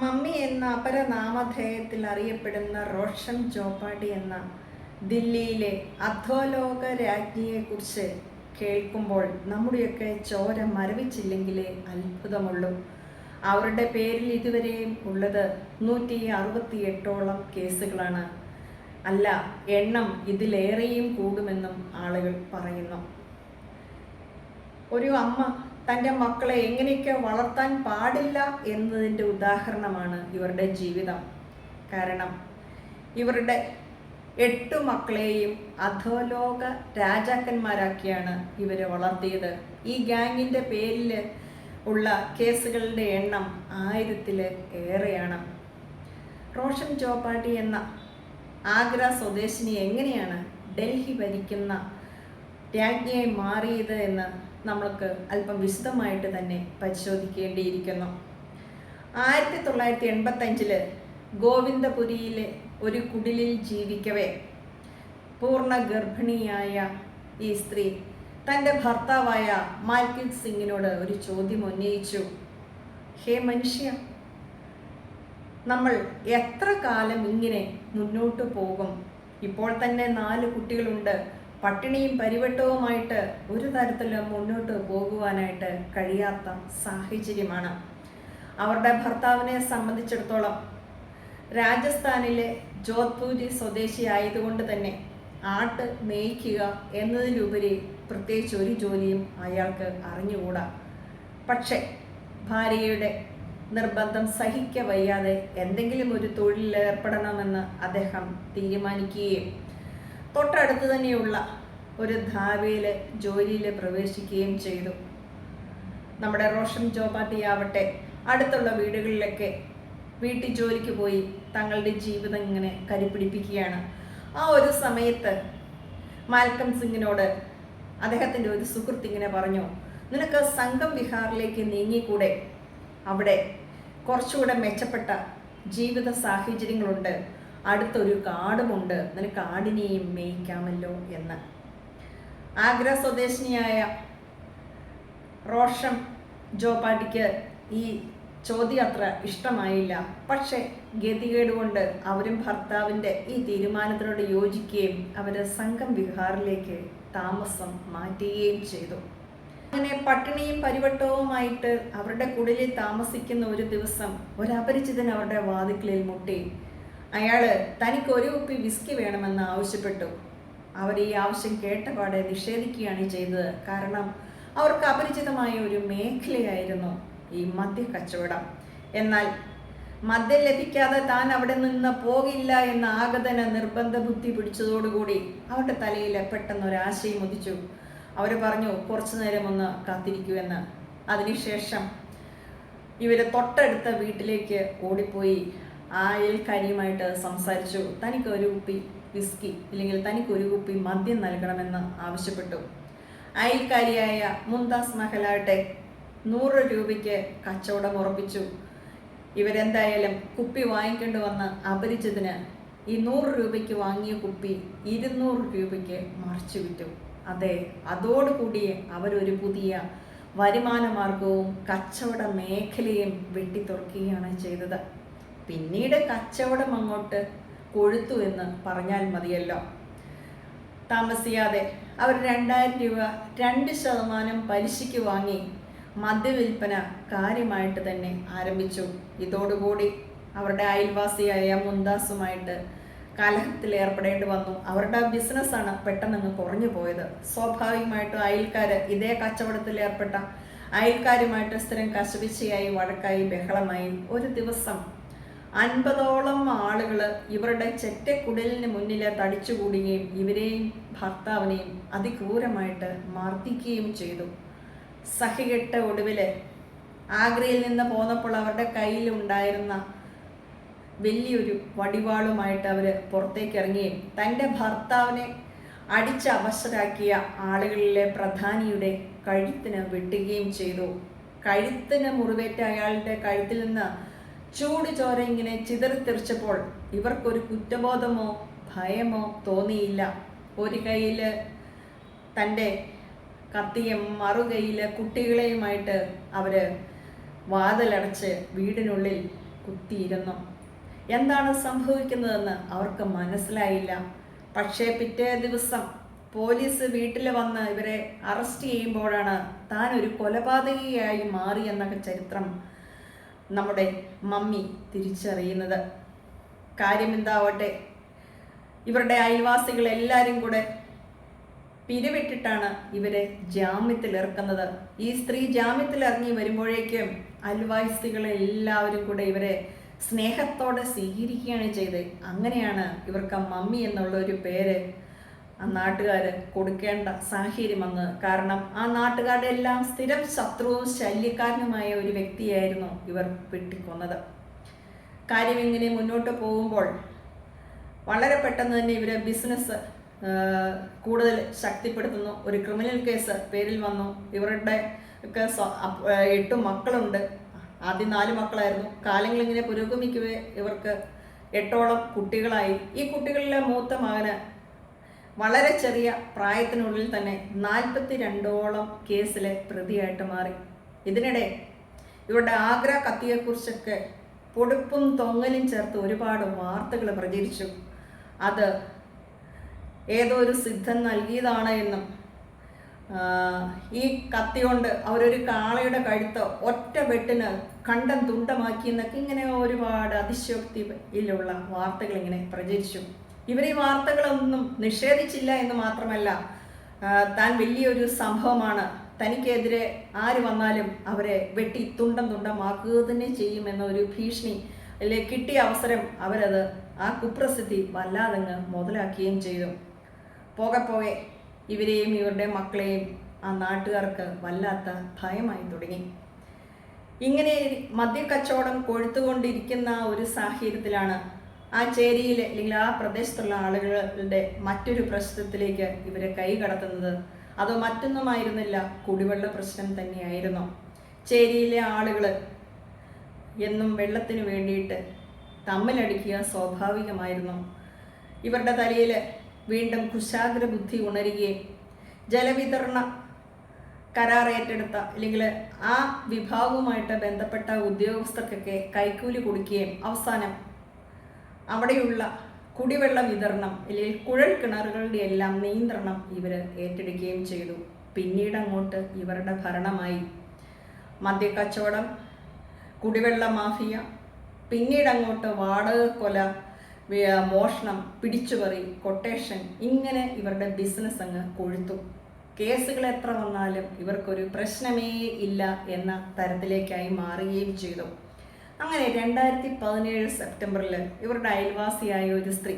Mummy എന്ന അപരനാമധേയത്തിൽ അറിയപ്പെടുന്ന റോഷൻ ചോപ്പാടി എന്ന ദില്ലിയിലെ അധോലോക രാജ്ഞിയെക്കുറിച്ച് കേൾക്കുമ്പോൾ നമ്മുടെയൊക്കെ ചോര മരവിച്ചില്ലെങ്കിലേ അത്ഭുതമുള്ളൂ. അവരുടെ പേരിൽ ഇതുവരെയും ഉള്ളത് നൂറ്റി അറുപത്തി എട്ടോളം കേസുകളാണ്. അല്ല എണ്ണം ഇതിലേറെയും കൂടുമെന്നും ആളുകൾ പറയുന്നു. ഒരു അമ്മ തന്റെ മക്കളെ എങ്ങനെയൊക്കെ വളർത്താൻ പാടില്ല എന്നതിന്റെ ഉദാഹരണമാണ് ഇവരുടെ ജീവിതം. കാരണം ഇവരുടെ എട്ടു മക്കളെയും അധോലോക രാജാക്കന്മാരാക്കിയാണ് ഇവരെ വളർത്തിയത്. ഈ ഗാങ്ങിന്റെ പേരിൽ ഉള്ള കേസുകളുടെ എണ്ണം ആയിരത്തിൽ ഏറെയാണ്. റോഷൻ ജോപാട്ടി എന്ന ആഗ്ര സ്വദേശിനി എങ്ങനെയാണ് ഡൽഹി ഭരിക്കുന്ന രാജ്ഞിയായി മാറിയത് എന്ന് നമ്മൾക്ക് അല്പം വിശദമായിട്ട് തന്നെ പരിശോധിക്കേണ്ടിയിരിക്കുന്നു. ആയിരത്തി തൊള്ളായിരത്തി എൺപത്തഞ്ചിൽ ഗോവിന്ദപുരിയിലെ ഒരു കുടിലിൽ ജീവിക്കവേ പൂർണ ഗർഭിണിയായ ഈ സ്ത്രീ തന്റെ ഭർത്താവായ മാൽക്കിൻ സിംഗിനോട് ഒരു ചോദ്യം ഉന്നയിച്ചു. ഹേ മനുഷ്യ നമ്മൾ എത്ര കാലം ഇങ്ങനെ മുന്നോട്ട് പോകും? ഇപ്പോൾ തന്നെ നാല് കുട്ടികളുണ്ട്. പട്ടിണിയും പരിവട്ടവുമായിട്ട് ഒരു തരത്തിലും മുന്നോട്ട് പോകുവാനായിട്ട് കഴിയാത്ത സാഹചര്യമാണ്. അവരുടെ ഭർത്താവിനെ സംബന്ധിച്ചിടത്തോളം രാജസ്ഥാനിലെ ജോധ്പൂരി സ്വദേശി ആയതുകൊണ്ട് തന്നെ ആട്ട് മേയ്ക്കുക എന്നതിലുപരി പ്രത്യേകിച്ച് ഒരു ജോലിയും അയാൾക്ക് അറിഞ്ഞുകൂടാ. പക്ഷേ ഭാര്യയുടെ നിർബന്ധം സഹിക്ക വയ്യാതെ എന്തെങ്കിലും ഒരു തൊഴിലിൽ ഏർപ്പെടണമെന്ന് അദ്ദേഹം തീരുമാനിക്കുകയും തൊട്ടടുത്ത് തന്നെയുള്ള ഒരു ധാബയിൽ ജോലിയിൽ പ്രവേശിക്കുകയും ചെയ്തു. നമ്മുടെ റോഷൻ ജോപാട്ടി ആവട്ടെ അടുത്തുള്ള വീടുകളിലൊക്കെ വീട്ടിൽ ജോലിക്ക് പോയി തങ്ങളുടെ ജീവിതം ഇങ്ങനെ കരിപ്പിടിപ്പിക്കുകയാണ്. ആ ഒരു സമയത്ത് മാൽക്കം സിംഗിനോട് അദ്ദേഹത്തിന്റെ ഒരു സുഹൃത്ത് ഇങ്ങനെ പറഞ്ഞു നിനക്ക് സംഘം വിഹാറിലേക്ക് നീങ്ങിക്കൂടെ? അവിടെ കുറച്ചുകൂടെ മെച്ചപ്പെട്ട ജീവിത സാഹചര്യങ്ങളുണ്ട്. അടുത്തൊരു കാടുമുണ്ട്. നിനക്ക് ആടിനെയും മേയിക്കാമല്ലോ എന്ന്. ആഗ്ര സ്വദേശിനിയായ റോഷം ജോപാട്ടിക്ക് ഈ ചോദ്യം അത്ര ഇഷ്ടമായില്ല. പക്ഷേ ഗതികേട് കൊണ്ട് അവരും ഭർത്താവിന്റെ ഈ തീരുമാനത്തിനോട് യോജിക്കുകയും അവർ സംഘം വിഹാറിലേക്ക് താമസം മാറ്റുകയും ചെയ്തു. അങ്ങനെ പട്ടിണിയും പരിവട്ടവുമായിട്ട് അവരുടെ കുടിലിൽ താമസിക്കുന്ന ഒരു ദിവസം ഒരപരിചിതൻ അവരുടെ വാതിക്കലിൽ മുട്ടി അയാൾ തനിക്ക് ഒരു കുപ്പി വിസ്കി വേണമെന്ന് ആവശ്യപ്പെട്ടു. അവർ ഈ ആവശ്യം കേട്ടപാടെ നിഷേധിക്കുകയാണ് ചെയ്തത്. കാരണം അവർക്ക് അപരിചിതമായ ഒരു മേഖലയായിരുന്നു ഈ മദ്യ കച്ചവടം എന്നാൽ മദ്യം ലഭിക്കാതെ താൻ അവിടെ നിന്ന് പോകില്ല എന്ന ആഗതന നിർബന്ധ ബുദ്ധി പിടിച്ചതോടുകൂടി അവരുടെ തലയിൽ പെട്ടെന്ന് ഒരു ആശയം ഉദിച്ചു. അവർ പറഞ്ഞു കുറച്ചു നേരം ഒന്ന് കാത്തിരിക്കൂ എന്ന്. അതിനുശേഷം ഇവരെ തൊട്ടടുത്ത വീട്ടിലേക്ക് ഓടിപ്പോയി. ആ അയൽക്കാരിയുമായിട്ട് സംസാരിച്ചു. തനിക്ക് ഒരു കുപ്പി വിസ്കി ഇല്ലെങ്കിൽ തനിക്ക് ഒരു കുപ്പി മദ്യം നൽകണമെന്ന് ആവശ്യപ്പെട്ടു. അയൽക്കാരിയായ മുംതാസ് മഹലാട്ടെ നൂറ് രൂപയ്ക്ക് കച്ചവടം ഉറപ്പിച്ചു. ഇവരെന്തായാലും കുപ്പി വാങ്ങിക്കൊണ്ട് വന്ന് അപരിചിതന് ഈ നൂറ് രൂപയ്ക്ക് വാങ്ങിയ കുപ്പി ഇരുന്നൂറ് രൂപയ്ക്ക് മറിച്ചു വിറ്റു. അതെ അതോടുകൂടി അവരൊരു പുതിയ വരുമാന മാർഗവും കച്ചവട മേഖലയും വെട്ടിത്തുറക്കുകയാണ് ചെയ്തത്. പിന്നീട് കച്ചവടം അങ്ങോട്ട് കൊഴുത്തു എന്ന് പറഞ്ഞാൽ മതിയല്ലോ. താമസിയാതെ അവർ രണ്ടായിരം രൂപ രണ്ട് ശതമാനം പലിശയ്ക്ക് വാങ്ങി മദ്യവിൽപ്പന കാര്യമായിട്ട് തന്നെ ആരംഭിച്ചു. ഇതോടുകൂടി അവരുടെ അയൽവാസിയായ മുന്താസുമായിട്ട് കലഹത്തിൽ ഏർപ്പെടേണ്ടി വന്നു. അവരുടെ ബിസിനസ്സാണ് പെട്ടെന്ന് കുറഞ്ഞു പോയത്. സ്വാഭാവികമായിട്ടും അയൽക്കാർ ഇതേ കച്ചവടത്തിൽ ഏർപ്പെട്ട അയൽക്കാരുമായിട്ട് സ്ഥിരം കശവിച്ചയായി വഴക്കായി ബഹളമായി. ഒരു ദിവസം അൻപതോളം ആളുകൾ ഇവരുടെ ചെറ്റക്കുടലിന് മുന്നിൽ തടിച്ചുകൂടുകയും ഇവരെയും ഭർത്താവിനെയും അതിക്രൂരമായിട്ട് മർദ്ദിക്കുകയും ചെയ്തു. സഹികെട്ട ഒടുവിൽ ആഗ്രയിൽ നിന്ന് പോന്നപ്പോൾ അവരുടെ കയ്യിൽ ഉണ്ടായിരുന്ന വലിയൊരു വടിവാളുമായിട്ട് അവർ പുറത്തേക്ക് ഇറങ്ങുകയും തന്റെ ഭർത്താവിനെ അടിച്ചവശരാക്കിയ ആളുകളിലെ പ്രധാനിയുടെ കഴുത്തിന് വെട്ടുകയും ചെയ്തു. കഴുത്തിന് മുറിവേറ്റ അയാളുടെ കഴുത്തിൽ നിന്ന് ചൂട് ചോര ഇങ്ങനെ ചിതറിത്തെറിച്ചപ്പോൾ ഇവർക്കൊരു കുറ്റബോധമോ ഭയമോ തോന്നിയില്ല. ഒരു കയ്യിൽ തന്റെ കത്തിയും മറുകയിൽ കുട്ടികളെയുമായിട്ട് അവർ വാതിലടച്ച് വീടിനുള്ളിൽ കുത്തിയിരുന്നു. എന്താണ് സംഭവിക്കുന്നതെന്ന് അവർക്ക് മനസ്സിലായില്ല. പക്ഷേ പിറ്റേ ദിവസം പോലീസ് വീട്ടിൽ വന്ന് ഇവരെ അറസ്റ്റ് ചെയ്യുമ്പോഴാണ് താൻ ഒരു കൊലപാതകയായി മാറിയെന്ന ചരിത്രം നമ്മുടെ മമ്മി തിരിച്ചറിയുന്നത്. കാര്യം എന്താവട്ടെ ഇവരുടെ അയൽവാസികൾ എല്ലാവരും കൂടെ പിരിവിട്ടിട്ടാണ് ഇവരെ ജാമ്യത്തിൽ ഇറക്കുന്നത് ഈ സ്ത്രീ ജാമ്യത്തിൽ ഇറങ്ങി വരുമ്പോഴേക്കും അയൽവാസികളെ എല്ലാവരും കൂടെ ഇവരെ സ്നേഹത്തോടെ സ്വീകരിക്കുകയാണ് ചെയ്തത്. അങ്ങനെയാണ് ഇവർക്ക് മമ്മി എന്നുള്ള ഒരു പേര് നാട്ടുകാർ കൊടുക്കേണ്ട സാഹചര്യം വന്ന് കാരണം ആ നാട്ടുകാരുടെ എല്ലാം സ്ഥിരം ശത്രുവും ശല്യക്കാരനുമായ ഒരു വ്യക്തിയായിരുന്നു ഇവർ വെട്ടിക്കൊന്നത്. കാര്യം ഇങ്ങനെ മുന്നോട്ട് പോകുമ്പോൾ വളരെ പെട്ടെന്ന് തന്നെ ഇവരെ ബിസിനസ് കൂടുതൽ ശക്തിപ്പെടുത്തുന്നു. ഒരു ക്രിമിനൽ കേസ് പേരിൽ വന്നു. ഇവരുടെ ഒക്കെ എട്ട് മക്കളുണ്ട്. ആദ്യം നാല് മക്കളായിരുന്നു. കാലങ്ങൾ ഇങ്ങനെ പുരോഗമിക്കവേ ഇവർക്ക് എട്ടോളം കുട്ടികളായി. ഈ കുട്ടികളിലെ മൂത്ത മകന് വളരെ ചെറിയ പ്രായത്തിനുള്ളിൽ തന്നെ നാൽപ്പത്തി രണ്ടോളം കേസിലെ പ്രതിയായിട്ട് മാറി. ഇതിനിടെ ഇവരുടെ ആഗ്ര കത്തിയെക്കുറിച്ചൊക്കെ പൊടുപ്പും തൊങ്ങലും ചേർത്ത് ഒരുപാട് വാർത്തകൾ പ്രചരിച്ചു. അത് ഏതോ ഒരു സിദ്ധം നൽകിയതാണ് എന്നും ഈ കത്തി കൊണ്ട് അവരൊരു കാളയുടെ കഴുത്ത് ഒറ്റ വെട്ടിന് കണ്ടം തുണ്ടമാക്കി എന്നൊക്കെ ഇങ്ങനെ ഒരുപാട് അതിശയോക്തിയിലുള്ള വാർത്തകൾ ഇങ്ങനെ പ്രചരിച്ചു. ഇവർ ഈ വാർത്തകളൊന്നും നിഷേധിച്ചില്ല എന്ന് മാത്രമല്ല താൻ വലിയൊരു സംഭവമാണ്. തനിക്കെതിരെ ആര് വന്നാലും അവരെ വെട്ടി തുണ്ടം തുണ്ടമാക്കുക തന്നെ ചെയ്യുമെന്ന ഒരു ഭീഷണി അല്ലെ കിട്ടിയ അവസരം അവരത് ആ കുപ്രസിദ്ധി വല്ലാതങ്ങ് മുതലാക്കുകയും ചെയ്തു. പോകെ പോകെ ഇവരെയും ഇവരുടെ മക്കളെയും ആ നാട്ടുകാർക്ക് വല്ലാത്ത ഭയമായി തുടങ്ങി. ഇങ്ങനെ മദ്യക്കച്ചവടം കൊഴുത്തുകൊണ്ടിരിക്കുന്ന ഒരു സാഹചര്യത്തിലാണ് ആ ചേരിയിൽ അല്ലെങ്കിൽ ആ പ്രദേശത്തുള്ള ആളുകളുടെ മറ്റൊരു പ്രശ്നത്തിലേക്ക് ഇവരെ കൈ കടത്തുന്നത് അത് മറ്റൊന്നുമായിരുന്നില്ല കുടിവെള്ള പ്രശ്നം തന്നെയായിരുന്നു. ചേരിയിലെ ആളുകൾ എന്നും വെള്ളത്തിന് വേണ്ടിയിട്ട് തമ്മിലടിക്കുക സ്വാഭാവികമായിരുന്നു. ഇവരുടെ തലയിൽ വീണ്ടും കുശാഗ്ര ബുദ്ധി ഉണരുകയും ജലവിതരണ കരാർ ഏറ്റെടുത്ത അല്ലെങ്കിൽ ആ വിഭാഗവുമായിട്ട് ബന്ധപ്പെട്ട ഉദ്യോഗസ്ഥർക്കൊക്കെ കൈക്കൂലി കൊടുക്കുകയും അവസാനം അവിടെയുള്ള കുടിവെള്ള വിതരണം അല്ലെങ്കിൽ കുഴൽ കിണറുകളുടെ എല്ലാം നിയന്ത്രണം ഇവർ ഏറ്റെടുക്കുകയും ചെയ്തു. പിന്നീട് അങ്ങോട്ട് ഇവരുടെ ഭരണമായി. മദ്യക്കച്ചവടം കുടിവെള്ള മാഫിയ പിന്നീട് അങ്ങോട്ട് വാടക കൊല മോഷണം പിടിച്ചുപറി കൊട്ടേഷൻ ഇങ്ങനെ ഇവരുടെ ബിസിനസ് അങ്ങ് കൊഴുത്തു. കേസുകൾ എത്ര വന്നാലും ഇവർക്കൊരു പ്രശ്നമേ ഇല്ല എന്ന തരത്തിലേക്കായി മാറുകയും ചെയ്തു. അങ്ങനെ രണ്ടായിരത്തി പതിനേഴ് സെപ്റ്റംബറിൽ ഇവരുടെ അയൽവാസിയായ ഒരു സ്ത്രീ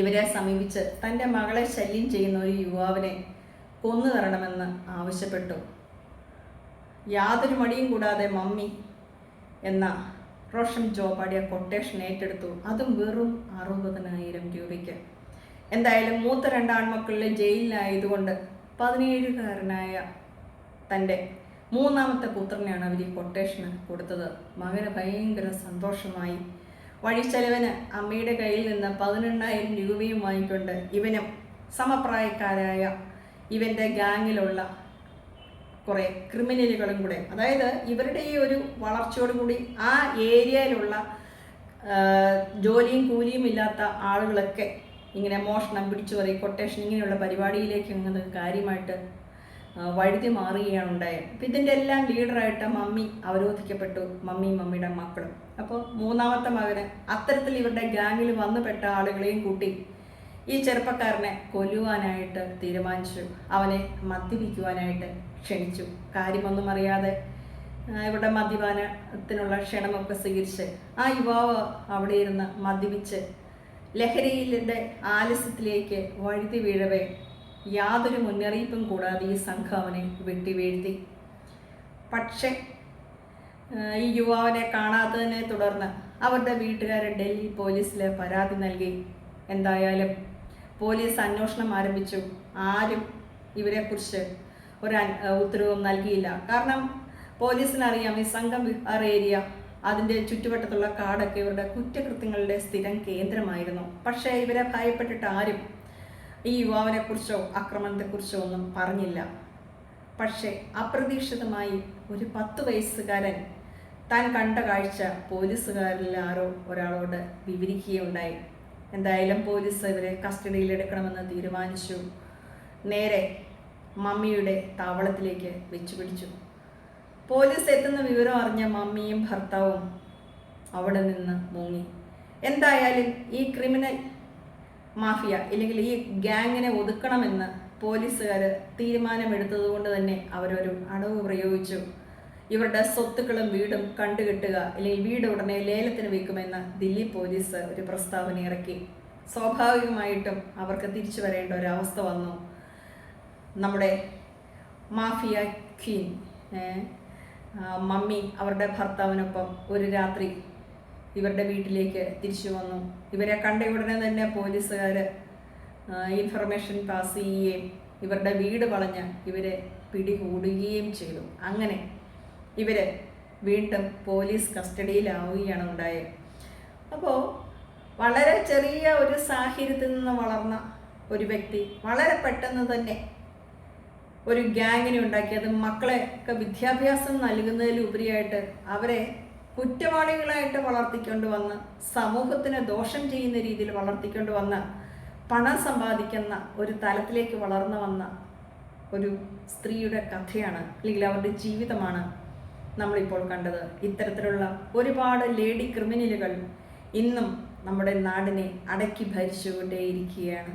ഇവരെ സമീപിച്ച് തന്റെ മകളെ ശല്യം ചെയ്യുന്ന ഒരു യുവാവിനെ കൊന്നു തരണമെന്ന് ആവശ്യപ്പെട്ടു. യാതൊരു മടിയും കൂടാതെ മമ്മി എന്ന റോഷൻ ജോബാടിയ കൊട്ടേഷൻ ഏറ്റെടുത്തു. അതും വെറും അറുപതിനായിരം രൂപയ്ക്ക്. എന്തായാലും മൂത്ത രണ്ടാൺമക്കളിലെ ജയിലിലായതുകൊണ്ട് പതിനേഴുകാരനായ തന്റെ മൂന്നാമത്തെ പുത്രനെയാണ് അവർ ഈ കൊട്ടേഷന് കൊടുത്തത്. മകന് ഭയങ്കര സന്തോഷമായി. വഴിച്ചെലവന് അമ്മയുടെ കയ്യിൽ നിന്ന് പതിനെണ്ണായിരം രൂപയും വാങ്ങിക്കൊണ്ട് ഇവനും സമപ്രായക്കാരായ ഇവന്റെ ഗാങ്ങിലുള്ള കുറേ ക്രിമിനലുകളും കൂടെ അതായത് ഇവരുടെ ഈ ഒരു വളർച്ചയോടുകൂടി ആ ഏരിയയിലുള്ള ജോലിയും കൂലിയും ഇല്ലാത്ത ആളുകളൊക്കെ ഇങ്ങനെ മോഷണം പിടിച്ചു പറയും കൊട്ടേഷൻ ഇങ്ങനെയുള്ള പരിപാടിയിലേക്ക് ഇങ്ങനെ കാര്യമായിട്ട് വഴുതി മാറുകയാണ് ഉണ്ടായത് അപ്പം ഇതിന്റെ എല്ലാം ലീഡറായിട്ട് മമ്മി അവരോധിക്കപ്പെട്ടു മമ്മിയും മമ്മിയുടെ മക്കളും. അപ്പോൾ മൂന്നാമത്തെ മകന് അത്തരത്തിൽ ഇവരുടെ ഗാങ്ങിൽ വന്നുപെട്ട ആളുകളെയും കൂട്ടി ഈ ചെറുപ്പക്കാരനെ കൊല്ലുവാനായിട്ട് തീരുമാനിച്ചു. അവനെ മദ്യപിക്കുവാനായിട്ട് ക്ഷണിച്ചു. കാര്യമൊന്നും അറിയാതെ ഇവരുടെ മദ്യപാനത്തിനുള്ള ക്ഷണമൊക്കെ സ്വീകരിച്ച് ആ യുവാവ് അവിടെ ഇരുന്ന് മദ്യപിച്ച് ലഹരിയിലെ ആലസ്യത്തിലേക്ക് വഴുതി വീഴവേ യാതൊരു മുന്നറിയിപ്പും കൂടാതെ ഈ സംഘം അവനെ വെട്ടിവീഴ്ത്തി. പക്ഷേ ഈ യുവാവിനെ കാണാത്തതിനെ തുടർന്ന് അവരുടെ വീട്ടുകാർ ഡൽഹി പോലീസിൽ പരാതി നൽകി. എന്തായാലും പോലീസ് അന്വേഷണം ആരംഭിച്ചു. ആരും ഇവരെക്കുറിച്ച് ഒരു ഉത്തരവും നൽകിയില്ല. കാരണം പോലീസിനറിയാം ഈ സംഘം വിഹാർ ഏരിയ അതിന്റെ ചുറ്റുവട്ടത്തുള്ള കാടൊക്കെ ഇവരുടെ കുറ്റകൃത്യങ്ങളുടെ സ്ഥിരം കേന്ദ്രമായിരുന്നു. പക്ഷേ ഇവരെ ഭയപ്പെട്ടിട്ട് ആരും ഈ യുവാവിനെക്കുറിച്ചോ ആക്രമണത്തെക്കുറിച്ചോ ഒന്നും പറഞ്ഞില്ല. പക്ഷേ അപ്രതീക്ഷിതമായി ഒരു പത്ത് വയസ്സുകാരൻ താൻ കണ്ട കാഴ്ച പോലീസുകാരിൽ ആരോ ഒരാളോട് വിവരിക്കുകയുണ്ടായി. എന്തായാലും പോലീസ് ഇവരെ കസ്റ്റഡിയിലെടുക്കണമെന്ന് തീരുമാനിച്ചു. നേരെ മമ്മിയുടെ താവളത്തിലേക്ക് വെച്ചു പിടിച്ചു പോലീസ് എത്തുന്ന വിവരം അറിഞ്ഞ മമ്മിയും ഭർത്താവും അവിടെ നിന്ന് മുങ്ങി. എന്തായാലും ഈ ക്രിമിനൽ മാഫിയ ഇല്ലെങ്കിൽ ഈ ഗ്യാങ്ങിനെ ഒതുക്കണമെന്ന് പോലീസുകാർ തീരുമാനമെടുത്തത് കൊണ്ട് തന്നെ അവരൊരു അടവ് പ്രയോഗിച്ചു. ഇവരുടെ സ്വത്തുക്കളും വീടും കണ്ടുകെട്ടുക അല്ലെങ്കിൽ വീട് ഉടനെ ലേലത്തിന് വയ്ക്കുമെന്ന് ദില്ലി പോലീസ് ഒരു പ്രസ്താവന ഇറക്കി. സ്വാഭാവികമായിട്ടും അവർക്ക് തിരിച്ചു വരേണ്ട ഒരവസ്ഥ വന്നു. നമ്മുടെ മാഫിയ ക്വീൻ മമ്മി അവരുടെ ഭർത്താവിനൊപ്പം ഒരു രാത്രി ഇവരുടെ വീട്ടിലേക്ക് തിരിച്ചു വന്നു. ഇവരെ കണ്ട ഉടനെ തന്നെ പോലീസുകാർ ഇൻഫർമേഷൻ പാസ് ചെയ്യുകയും ഇവരുടെ വീട് വളഞ്ഞ് ഇവരെ പിടികൂടുകയും ചെയ്തു. അങ്ങനെ ഇവർ വീണ്ടും പോലീസ് കസ്റ്റഡിയിലാവുകയാണ് ഉണ്ടായത്. അപ്പോൾ വളരെ ചെറിയ ഒരു സാഹചര്യത്തിൽ നിന്ന് വളർന്ന ഒരു വ്യക്തി വളരെ പെട്ടെന്ന് തന്നെ ഒരു ഗ്യാങ്ങിനെ ഉണ്ടാക്കി. അത് മക്കളെ ഒക്കെ വിദ്യാഭ്യാസം നൽകുന്നതിലുപരിയായിട്ട് അവരെ കുറ്റവാളികളായിട്ട് വളർത്തിക്കൊണ്ട് വന്ന് സമൂഹത്തിന് ദോഷം ചെയ്യുന്ന രീതിയിൽ വളർത്തിക്കൊണ്ട് വന്ന് പണം സമ്പാദിക്കുന്ന ഒരു തലത്തിലേക്ക് വളർന്നു വന്ന ഒരു സ്ത്രീയുടെ കഥയാണ് അല്ലെങ്കിൽ അവരുടെ ജീവിതമാണ് നമ്മളിപ്പോൾ കണ്ടത്. ഇത്തരത്തിലുള്ള ഒരുപാട് ലേഡി ക്രിമിനലുകൾ ഇന്നും നമ്മുടെ നാടിനെ അടക്കി ഭരിച്ചുകൊണ്ടേയിരിക്കുകയാണ്.